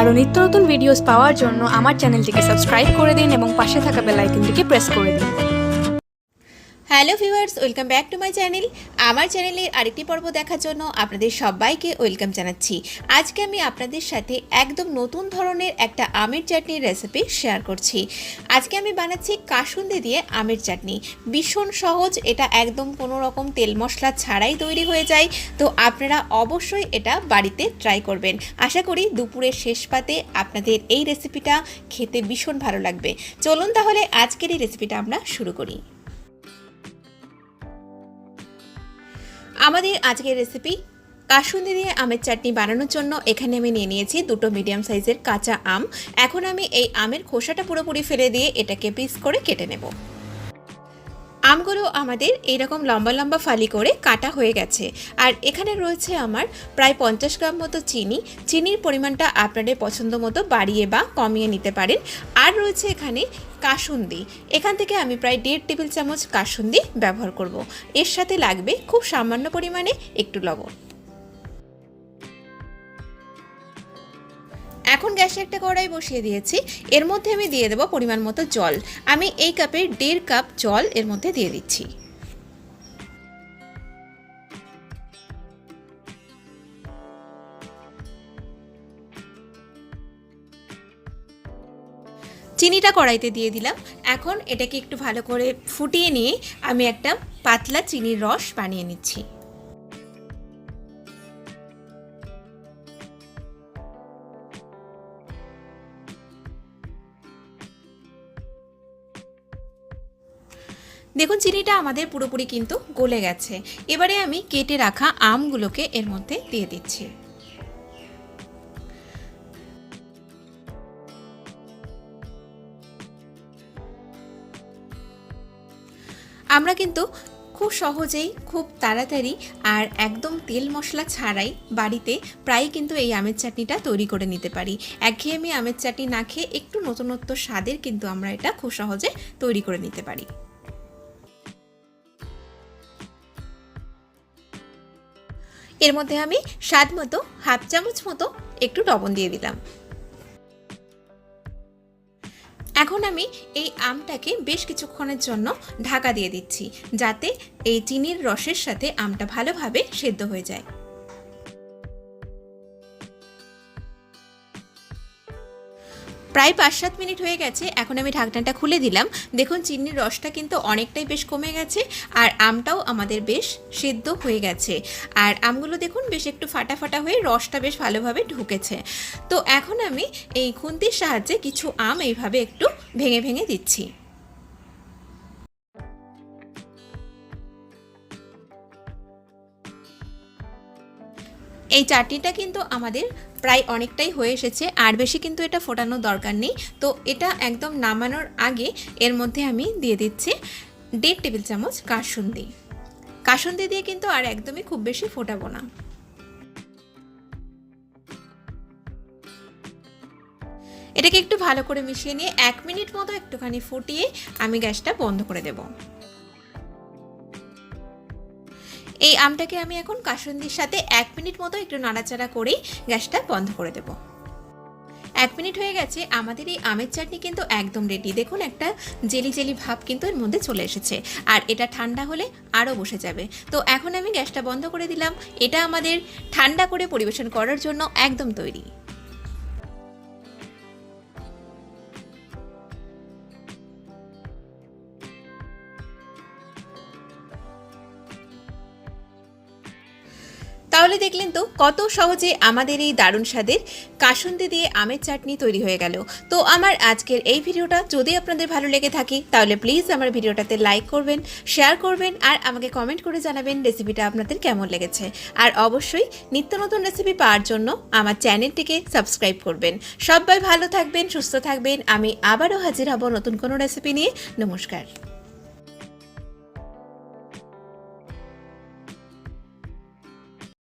আরও নিত্য নতুন ভিডিওস পাওয়ার জন্য আমার চ্যানেলটিকে সাবস্ক্রাইব করে দিন এবং পাশে থাকা বেল আইকনটিকে প্রেস করে দিন। Hello viewers, welcome back to my channel. আমার চ্যানেলের আরেকটি পর্ব দেখার জন্য আপনাদের সবাইকে ওয়েলকাম জানাচ্ছি। আজকে আমি আপনাদের সাথে একদম নতুন ধরনের একটা আমের চাটনির রেসিপি শেয়ার করছি। আজকে আমি বানাচ্ছি কাসুন্দি দিয়ে আমের চাটনি। ভীষণ সহজ, এটা একদম কোনো রকম তেল মশলা ছাড়াই তৈরি হয়ে যায়। তো আপনারা অবশ্যই এটা বাড়িতে ট্রাই করবেন। আশা করি দুপুরের শেষ পাতে আপনাদের এই রেসিপিটা খেতে ভীষণ ভালো লাগবে। চলুন তাহলে আজকের এই রেসিপিটা আমরা শুরু করি। আমাদের আজকের রেসিপি কাসুন্দি দিয়ে আমের চাটনি বানানোর জন্য এখানে আমি নিয়ে নিয়েছি দুটো মিডিয়াম সাইজের কাঁচা আম। এখন আমি এই আমের খোসাটা পুরোপুরি ফেলে দিয়ে এটাকে পিস করে কেটে নেব। আমগুলো আমাদের এইরকম লম্বা লম্বা ফালি করে কাটা হয়ে গেছে। আর এখানে রয়েছে আমার প্রায় পঞ্চাশ গ্রাম মতো চিনি। চিনির পরিমাণটা আপনাদের পছন্দ মতো বাড়িয়ে বা কমিয়ে নিতে পারেন। আর রয়েছে এখানে কাসুন্দি। এখান থেকে আমি প্রায় দেড় টেবিল চামচ কাসুন্দি ব্যবহার করব। এর সাথে লাগবে খুব সামান্য পরিমাণে একটু লবণ। এখন গ্যাসে একটা কড়াই বসিয়ে দিয়েছি। এর মধ্যে আমি দিয়ে দেবো পরিমাণ মতো জল। আমি এই কাপের দেড় কাপ জল এর মধ্যে দিয়ে দিচ্ছি। চিনিটা কড়াইতে দিয়ে দিলাম। এখন এটাকে একটু ভালো করে ফুটিয়ে নিয়ে আমি একটা পাতলা চিনির রস বানিয়ে নিচ্ছি। দেখুন, চিনিটা আমাদের পুরোপুরি কিন্তু গলে গেছে। এবারে আমি কেটে রাখা আমগুলোকে এর মধ্যে দিয়ে দিচ্ছি। আমরা কিন্তু খুব সহজেই, খুব তাড়াতাড়ি আর একদম তেল মশলা ছাড়াই বাড়িতে প্রায় কিন্তু এই আমের চাটনিটা তৈরি করে নিতে পারি। একঘেয়েমি আমের চাটনি না খেয়ে একটু নতুনত্ব স্বাদের কিন্তু আমরা এটা খুব সহজে তৈরি করে নিতে পারি। এর মধ্যে আমি স্বাদ মতো হাফ চামচ মতো একটু লবণ দিয়ে দিলাম। এখন আমি এই আমটাকে বেশ কিছুক্ষণের জন্য ঢাকা দিয়ে দিচ্ছি, যাতে এই চিনির রসের সাথে আমটা ভালোভাবে সেদ্ধ হয়ে যায়। প্রায় পাঁচ সাত মিনিট হয়ে গেছে, এখন আমি ঢাকনাটা খুলে দিলাম। দেখুন, চিনির রসটা কিন্তু অনেকটাই বেশ কমে গেছে আর আমটাও আমাদের বেশ সেদ্ধ হয়ে গেছে। আর আমগুলো দেখুন, বেশ একটু ফাটা ফাটা হয়ে রসটা বেশ ভালোভাবে ঢুকেছে। তো এখন আমি এই খুন্তির সাহায্যে কিছু আম এইভাবে একটু ভেঙে ভেঙে দিচ্ছি। এই চাটনিটা কিন্তু আমাদের প্রায় অনেকটাই হয়ে এসেছে, আর বেশি কিন্তু এটা ফোটানোর দরকার নেই। তো এটা একদম নামানোর আগে এর মধ্যে আমি দিয়ে দিচ্ছি দেড় টেবিল চামচ কাসুন্দি। কাসুন্দি দিয়ে কিন্তু আর একদমই খুব বেশি ফোটাবো না। এটাকে একটু ভালো করে মিশিয়ে নিয়ে এক মিনিট মতো একটুখানি ফুটিয়ে আমি গ্যাসটা বন্ধ করে দেবো। এই আমটাকে আমি এখন কাসুন্দির সাথে এক মিনিট মতো একটু নাড়াচাড়া করেই গ্যাসটা বন্ধ করে দেব। এক মিনিট হয়ে গেছে, আমাদের এই আমের চাটনি কিন্তু একদম রেডি দেখুন একটা জেলি জেলি ভাব কিন্তু এর মধ্যে চলে এসেছে। আর এটা ঠান্ডা হলে আরও বসে যাবে। তো এখন আমি গ্যাসটা বন্ধ করে দিলাম। এটা আমাদের ঠান্ডা করে পরিবেশন করার জন্য একদম তৈরি। তাহলে দেখলেন তো কত সহজে আমাদের এই দারুণ স্বাদের কাসুন্দি দিয়ে আমের চাটনি তৈরি হয়ে গেল। তো আমার আজকের এই ভিডিওটা যদি আপনাদের ভালো লেগে থাকে, তাহলে প্লিজ আমার ভিডিওটাতে লাইক করবেন শেয়ার করবেন, আর আমাকে কমেন্ট করে জানাবেন রেসিপিটা আপনাদের কেমন লেগেছে। আর অবশ্যই নিত্য নতুন রেসিপি পাওয়ার জন্য আমার চ্যানেলটিকে সাবস্ক্রাইব করবেন। সবাই ভালো থাকবেন, সুস্থ থাকবেন। আমি আবারও হাজির হব নতুন কোনো রেসিপি নিয়ে। নমস্কার।